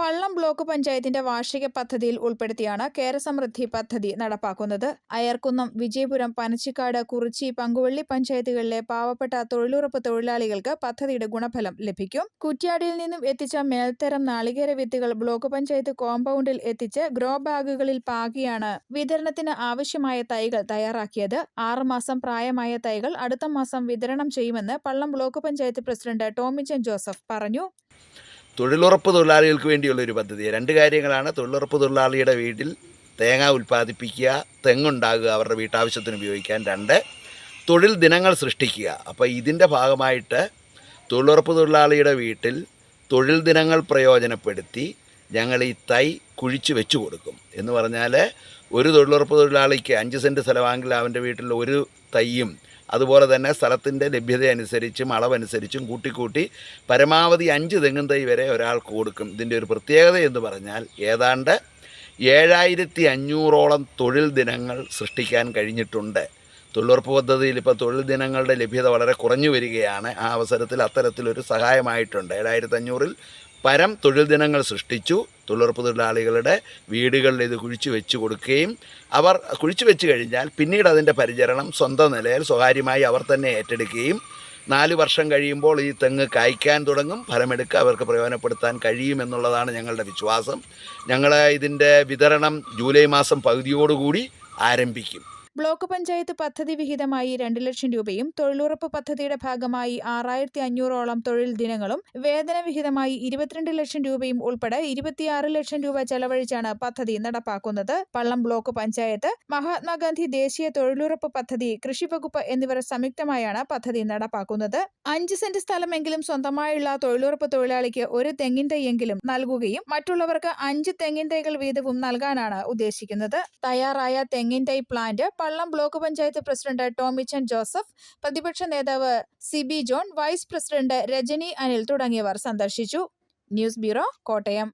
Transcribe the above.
പള്ളം block പഞ്ചായത്തിന്റെ വാർഷിക പദ്ധതിയിൽ ഉൾപ്പെടുത്തിയാണ് കേരസമൃദ്ധി പദ്ധതി നടപ്പാക്കുന്നത്. അയർക്കുന്നം വിജയപുരം പനച്ചിക്കാട് കുറിച്ചി പങ്കുവള്ളി പഞ്ചായത്തുകളിലെ പാവപ്പെട്ട തൊഴിലുറപ്പ് തൊഴിലാളികൾക്ക് പദ്ധതിയുടെ ഗുണഫലം ലഭിക്കും. കുറ്റ്യാടിയിൽ നിന്നും എത്തിച്ച മേൽത്തരം നാളികേര വിത്തുകൾ ബ്ലോക്ക് പഞ്ചായത്ത് കോമ്പൗണ്ടിൽ എത്തിച്ച് ഗ്രോ ബാഗുകളിൽ പാകിയാണ് വിതരണത്തിന് ആവശ്യമായ തൈകൾ തയ്യാറാക്കിയത്. ആറുമാസം പ്രായമായ തൈകൾ അടുത്ത മാസം വിതരണം ചെയ്യുമെന്ന് പള്ളം ബ്ലോക്ക് പഞ്ചായത്ത് പ്രസിഡന്റ് ടോമിച്ചൻ ജോസഫ് പറഞ്ഞു. തൊഴിലുറപ്പ് തൊഴിലാളികൾക്ക് വേണ്ടിയുള്ള ഒരു പദ്ധതി. രണ്ട് കാര്യങ്ങളാണ്. തൊഴിലുറപ്പ് തൊഴിലാളിയുടെ വീട്ടിൽ തേങ്ങ ഉൽപ്പാദിപ്പിക്കുക തെങ്ങുണ്ടാകുക അവരുടെ വീട്ടാവശ്യത്തിന് ഉപയോഗിക്കാൻ. രണ്ട് തൊഴിൽ ദിനങ്ങൾ സൃഷ്ടിക്കുക. അപ്പോൾ ഇതിന്റെ ഭാഗമായിട്ട് തൊഴിലുറപ്പ് തൊഴിലാളിയുടെ വീട്ടിൽ തൊഴിൽ ദിനങ്ങൾ പ്രയോജനപ്പെടുത്തി ഞങ്ങൾ ഈ തൈ കുഴിച്ച് വെച്ച് കൊടുക്കും. എന്ന് പറഞ്ഞാൽ ഒരു തൊഴിലുറപ്പ് തൊഴിലാളിക്ക് അഞ്ച് സെന്റ് സ്ഥലമാണെങ്കിൽ അവന്റെ വീട്ടിൽ ഒരു തൈയും അതുപോലെ തന്നെ സ്ഥലത്തിന്റെ ലഭ്യത അനുസരിച്ചും അളവനുസരിച്ചും കൂട്ടിക്കൂട്ടി പരമാവധി അഞ്ച് തെങ്ങും തൈ വരെ ഒരാൾക്ക് കൊടുക്കും. ഇതിന്റെ ഒരു പ്രത്യേകത എന്ന് പറഞ്ഞാൽ ഏതാണ്ട് ഏഴായിരത്തി അഞ്ഞൂറോളം തൊഴിൽ ദിനങ്ങൾ സൃഷ്ടിക്കാൻ കഴിഞ്ഞിട്ടുണ്ട്. തൊഴിലുറപ്പ് പദ്ധതിയിൽ ഇപ്പോൾ തൊഴിൽ ദിനങ്ങളുടെ ലഭ്യത വളരെ കുറഞ്ഞു വരികയാണ്. ആ അവസരത്തിൽ അത്തരത്തിലൊരു സഹായമായിട്ടുണ്ട്. ഏഴായിരത്തി അഞ്ഞൂറിൽ പരം തൊഴിൽ ദിനങ്ങൾ സൃഷ്ടിച്ചു. തൊഴിലുറപ്പ് തൊഴിലാളികളുടെ വീടുകളിൽ ഇത് കുഴിച്ചു വെച്ച് കൊടുക്കുകയും അവർ കുഴിച്ചു വെച്ച് കഴിഞ്ഞാൽ പിന്നീട് അതിന്റെ പരിചരണം സ്വന്തം നിലയിൽ സ്വകാര്യമായി അവർ തന്നെ ഏറ്റെടുക്കുകയും നാല് വർഷം കഴിയുമ്പോൾ ഈ തെങ്ങ് കായ്ക്കാൻ തുടങ്ങും. ഫലമെടുക്കുക അവർക്ക് പ്രയോജനപ്പെടുത്താൻ കഴിയുമെന്നുള്ളതാണ് ഞങ്ങളുടെ വിശ്വാസം. ഞങ്ങൾ ഇതിന്റെ വിതരണം ജൂലൈ മാസം പകുതിയോടുകൂടി ആരംഭിക്കും. ബ്ലോക്ക് പഞ്ചായത്ത് പദ്ധതി വിഹിതമായി രണ്ട് ലക്ഷം രൂപയും തൊഴിലുറപ്പ് പദ്ധതിയുടെ ഭാഗമായി ആറായിരത്തി അഞ്ഞൂറോളം തൊഴിൽ ദിനങ്ങളും വേതന വിഹിതമായി ഇരുപത്തിരണ്ട് ലക്ഷം രൂപയും ഉൾപ്പെടെ ഇരുപത്തിയാറ് ലക്ഷം രൂപ ചെലവഴിച്ചാണ് പദ്ധതി നടപ്പാക്കുന്നത്. പള്ളം ബ്ലോക്ക് പഞ്ചായത്ത് മഹാത്മാഗാന്ധി ദേശീയ തൊഴിലുറപ്പ് പദ്ധതി കൃഷി വകുപ്പ് എന്നിവർ സംയുക്തമായാണ് പദ്ധതി നടപ്പാക്കുന്നത്. അഞ്ച് സെന്റ് സ്ഥലമെങ്കിലും സ്വന്തമായുള്ള തൊഴിലുറപ്പ് തൊഴിലാളിക്ക് ഒരു തെങ്ങിൻ തൈയെങ്കിലും നൽകുകയും മറ്റുള്ളവർക്ക് അഞ്ച് തെങ്ങിൻ തൈകൾ വീതവും നൽകാനാണ് ഉദ്ദേശിക്കുന്നത്. തയ്യാറായ തെങ്ങിൻ തൈ plant Pallam block panchayat president Tomichan Joseph പ്രതിപക്ഷ നേതാവ് സിബി ജോൺ വൈസ് പ്രസിഡന്റ് രജനി അനിൽ തുടങ്ങിയവർ സന്ദർശിച്ചു. News bureau Kottayam.